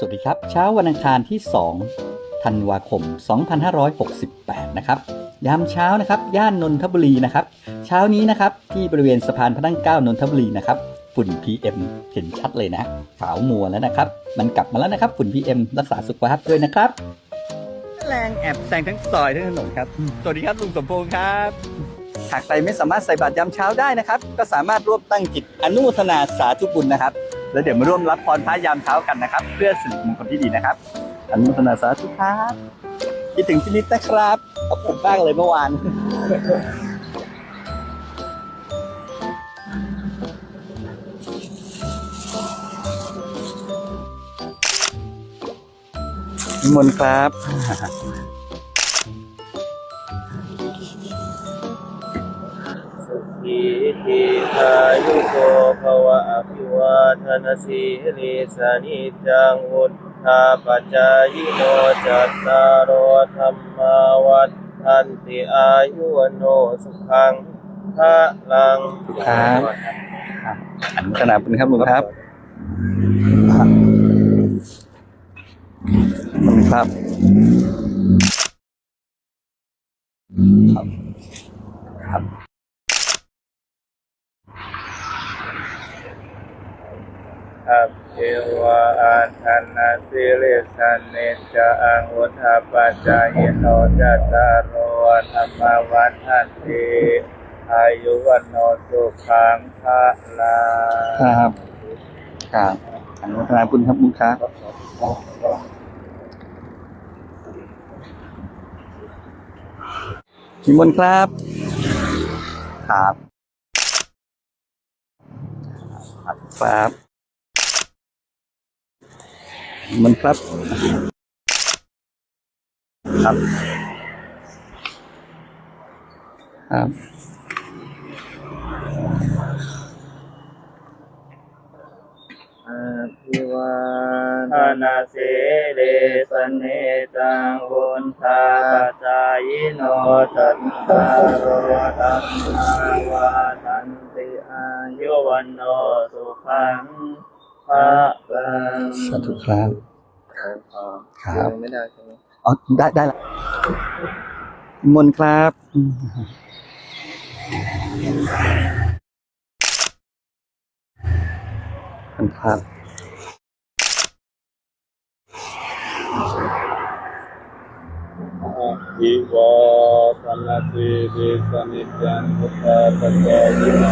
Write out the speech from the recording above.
สวัสดีครับ เช้าวันอังคารที่ 2 ธันวาคม 2568 นะครับยามเช้านะครับย่านนนทบุรีนะครับ เช้านี้นะครับที่บริเวณสะพานพระนั่งเกล้านนทบุรีนะครับฝุ่น PM เห็นชัดเลยนะขาวมัวแล้วนะครับ มันกลับมาแล้วนะครับฝุ่น PM รักษาสุขภาพด้วยนะครับแรงแอบแซงทั้งซอยทั้งถนนครับสวัสดีครับลุงสมพงษ์ครับหากใครไม่สามารถใส่บาตรยามเช้าได้นะครับ ก็สามารถร่วมตั้งจิตอนุโมทนาสาธุบุญนะครับ แล้วเดี๋ยวมาร่วมรับพรพระยามเช้ากันนะครับ เพื่อสิริมงคลที่ดีนะครับอนุโมทนาสาธุครับคิดถึงพี่นิดนะครับขอบคุณมากเลยเมื่อวานนิมนต์ครับ ทีทีอายุโกภวะอภิวาทนาสีริสานิจังวุฒาปัจจายโนจัตตารโอธรรมาวัฏทันติอายุวโนสุขังพระลังครับอนุโมทนาบุญครับลุงครับครับครับ ครับ อัพเทวาอันทันนาสิริสันเนจาอังวุฒาปัจจายโนจัตตารโอธรรมวัฏทันติอายุวันโนสุขังพระลังครับครับอนุทนาบุญครับลุงครับนิมนต์ครับ ครับ ครับ มนต์ครับครับ ครับอาภิวาทนาสิริสเนจังวุนทาจายโนจัตตารโอธรรมาวาทันติอายุวันโนสุขัง พระลังสาธุครับครับ ไม่ได้ใช่ไหมอ๋อได้ได้ละมนต์ครับอืมขอบคุณครับอิวาสนาสิริสนิจังพุทธปัจจายโน